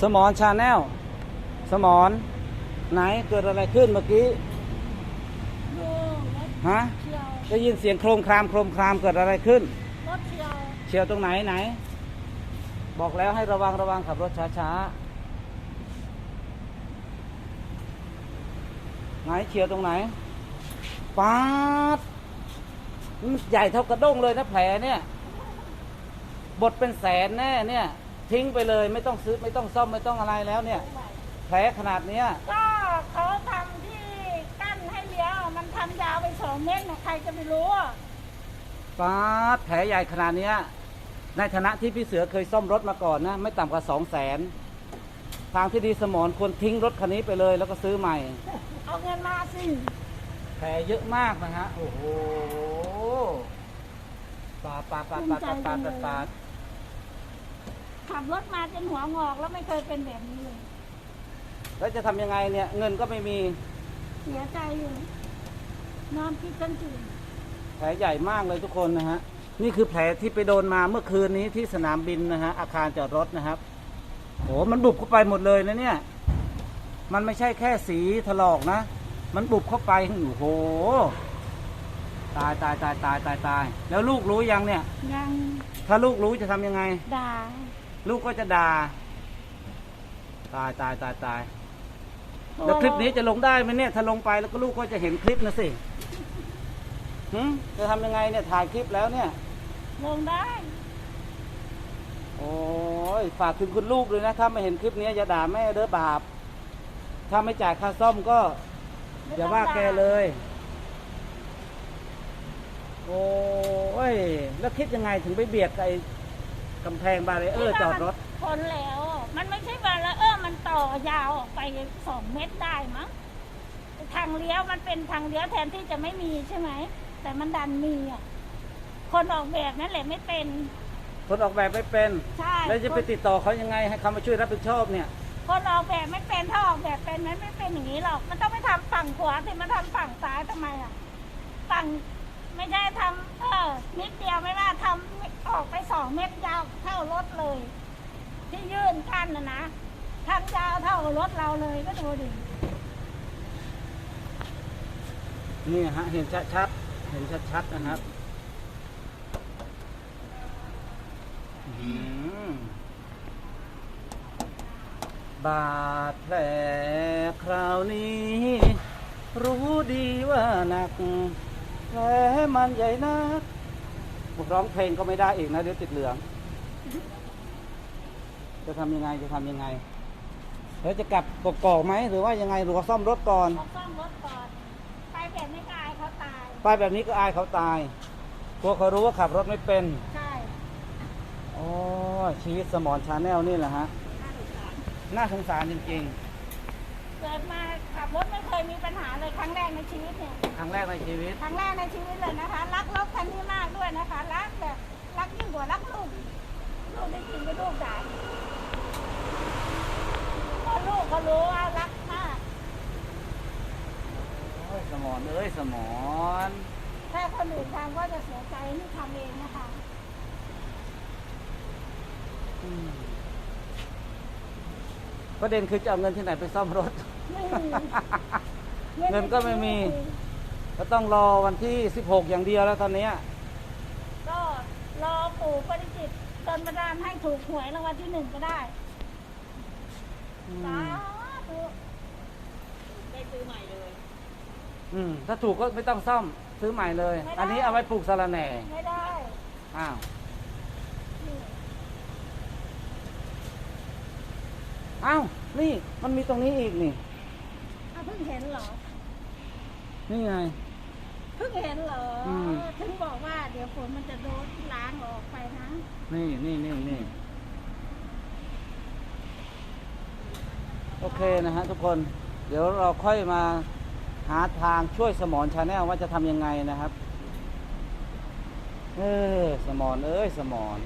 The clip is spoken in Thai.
สมอนชาแนลสมอนไหนเกิดอะไรขึ้นเมื่อกี้ดูรถฮะเชียวได้ยินเสียงโครมครามโครมครามเกิดอะไรขึ้นรถเชียวเชียวตรงไหนไหน บอกแล้วให้ระวังระวังขับรถช้าๆไหนเชียวตรงไหนป๊าดมันใหญ่เท่ากระด้งเลยนะแผลเนี่ย บทเป็นแสนแน่เนี่ย ทิ้งไปเลยไม่ต้องซื้อไม่ต้องซ่อมไม่ต้องอะไรแล้วเนี่ย แผลขนาดเนี้ยก็เขาทำที่กั้นให้เลี้ยวมันทำยาวไปสองเมตรนะใครจะไปรู้อะป๊าดแผลใหญ่ขนาดเนี้ยในฐานะที่พี่เสือเคยซ่อมรถมาก่อนนะ ไม่ต่ำกว่าสองแสนทางที่ดีสมอนควรทิ้งรถคันนี้ไปเลยแล้วก็ซื้อใหม่ เอาเงินมาสิ แผลเยอะมากนะฮะ โอ้โหปาดปาดปาดปาดปาดปาดปาดปาด ขับรถมาจนหัวงอกแล้วไม่เคยเป็นแบบนี้เลย แล้วจะทำยังไงเนี่ย เงินก็ไม่มีเสียใจอยู่นอนคิดกันตื่นแผลใหญ่มากเลยทุกคนนะฮะ นี่คือแผลที่ไปโดนมาเมื่อคืนนี้ที่สนามบินนะฮะ อาคารจอดรถนะครับโอ้มันบุบเข้าไปหมดเลยนะเนี่ย มันไม่ใช่แค่สีถลอกนะ มันบุบเข้าไปโอ้โห ตายตายตายตายตายตาย แล้วลูกรู้ยังเนี่ย ยังถ้าลูกรู้จะทำยังไง ด่า ลูกก็จะด่าตายตายตายตายแล้วคลิปนี้จะลงได้ไหมเนี่ย ถ้าลงไปแล้วก็ลูกก็จะเห็นคลิปนะสิหึจะทำยังไงเนี่ยถ่ายคลิปแล้วเนี่ย ลงได้ โอ้ยฝากถึงคุณลูกเลยนะถ้าไม่เห็นคลิปนี้อย่าด่าแม่เด้อบาป ถ้าไม่จ่ายค่าซ่อมก็ไม่อย่าต้องว่าด่แกเลย โอ้ย แล้วคิดยังไงถึงไปเบียดไอ้ กำแพงบารีเออร์จอดรถทนแล้ว มันไม่ใช่บาร์เออร์มันต่อยาวออกไปสองเมตรได้มั้งทางเลี้ยวมันเป็นทางเลี้ยวแทนที่จะไม่มีใช่ไหม แต่มันดันมีอะคนออกแบบนั่นแหละไม่เป็น คนออกแบบไม่เป็นใช่แล้วจะไปติดต่อเขายังไงให้เขามาช่วยรับผิดชอบเนี่ยคนออกแบบไม่เป็นถ้าออกแบบเป็นมันไม่เป็นอย่างนี้หรอก มันต้องไปทำฝั่งขวาสิมาทำฝั่งซ้ายทำไมอะฝั่งไม่ใช่ทำเออ นิดเดียวไม่ว่าทำออกไปสองเมตรยาวเท่ารถเลย ที่ยื่นขั้นนะนะทำยาวเท่ารถเราเลยก็ดูดินี่ฮะเห็นชัดๆเห็นชัดๆนะครับอื้อหือบาดแผลคราวนี้ รู้ดีว่าหนักแผลมันใหญ่นัก ร้องเพลงก็ไม่ได้อีกนะเดี๋ยวติดเหลือง จะทำยังไงจะทำยังไงแล้วจะกลับกอกๆไหมหรือว่ายังไงหรือว่าซ่อมรถก่อน เขาซ่อมรถก่อนไปแบบไม่กายเขาตายป้ายแบบนี้ก็อายเขาตายกลัวเขารู้ว่าขับรถไม่เป็นใช่โอ้ยชีวิตสมอนชาแนลนี่แหละฮะน่าสงสารจริงเกิดมาขับรถไม่เคยมีปัญหาเลยครั้งแรกในชีวิตเนี่ย ๆ ครั้งแรกในชีวิต ครั้งแรกในชีวิตเลยนะคะ รักรถคันนี้มากด้วยนะคะ รักแบบรักยิ่งกว่ารักลูกลูกได้กินก็ลูกได้พอลูกก็รู้ว่ารักมาก โอ้ยส มอนเอ้ยสมอนถ้าคนอื่นทำก็จะเสียใจนี่ทำเองนะคะอืมประเด็นคือจะเอาเงินที่ไหนไปซ่อมรถ ไม่มีเงินก็ไม่มี ก็ต้องรอวันที่ 16 อย่างเดียวแล้วตอนเนี้ยก็รอปู่ปฏิจิตตนประดานให้ถูกหวยรางวัลที่หนึ่งก็ได้อืสามธุ ได้ซื้อใหม่เลย อืมถ้าถูกก็ไม่ต้องซ่อมซื้อใหม่เลย ไม่ได้ อันนี้เอาไว้ปลูกสะระแหน่ไม่ได้อ้าวนี่อ้าวนี่มันมีตรงนี้อีกนี่อ้าวเพิ่งเห็นเหรอ นี่ไง เพิ่งเห็นเหรออม ถึงบอกว่าเดี๋ยวฝนมันจะโดนล้างออกไปนะนี่นี่นี่นี่โอเคนะฮะทุกคน เดี๋ยวเราค่อยมา หาทางช่วยสมอนชาแนลว่าจะทำยังไงนะครับ เออ สมอนเอ้ย สมอน